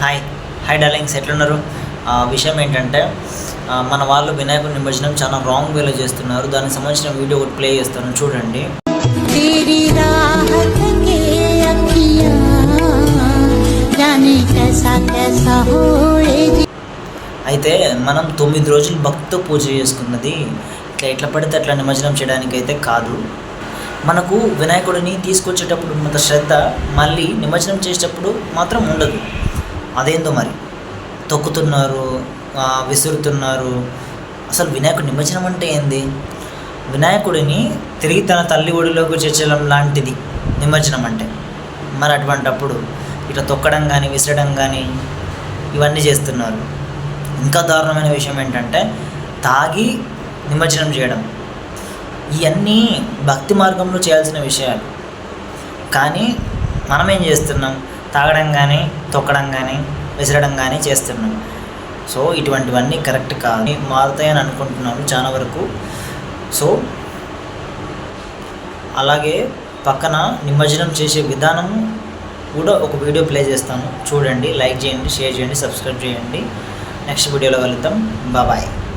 Hi hi darlings ఎట్లున్నారు? విషయం ఏంటంటే మన వాళ్ళు వినాయకుడి నిమజ్జనం చాలా రాంగ్ వేలో చేస్తున్నారు. దానికి సంబంధించిన వీడియో ఒకటి ప్లే చేస్తాను. చూడండి. అయితే మనం తొమ్మిది రోజులు భక్త పూజ చేసుకున్నది ఇట్లా ఎట్లా పడితే అట్లా నిమజ్జనం చేయడానికి అయితే కాదు. మనకు వినాయకుడిని తీసుకొచ్చేటప్పుడు మన శ్రద్ధ మళ్ళీ నిమజ్జనం చేసేటప్పుడు మాత్రం ఉండదు. అదేందో మరి? తొక్కుతున్నారు విసురుతున్నారు. అసలు వినాయకుడి నిమజ్జనం అంటే ఏంది? వినాయకుడిని తిరిగి తన తల్లి ఒడిలోకి చేర్చడం లాంటిది నిమజ్జనం అంటే. మరి అటువంటప్పుడు ఇట్లా తొక్కడం కానీ విసరడం కానీ ఇవన్నీ చేస్తున్నారు. ఇంకా దారుణమైన విషయం ఏంటంటే తాగి నిమజ్జనం చేయడం. ఇవన్నీ భక్తి మార్గంలో చేయాల్సిన విషయాలు. కానీ మనం ఏం చేస్తున్నాం? తాగడం కానీ తొక్కడం కానీ విసరడం కానీ చేస్తున్నాం. సో ఇటువంటివన్నీ కరెక్ట్ కాదు. మారుతాయని అనుకుంటున్నాను చాలా వరకు. సో అలాగే పక్కన నిమజ్జనం చేసే విధానం కూడా ఒక వీడియో ప్లే చేస్తాను. చూడండి లైక్ చేయండి షేర్ చేయండి సబ్స్క్రైబ్ చేయండి. నెక్స్ట్ వీడియోలో వెళ్తాం బాయ్.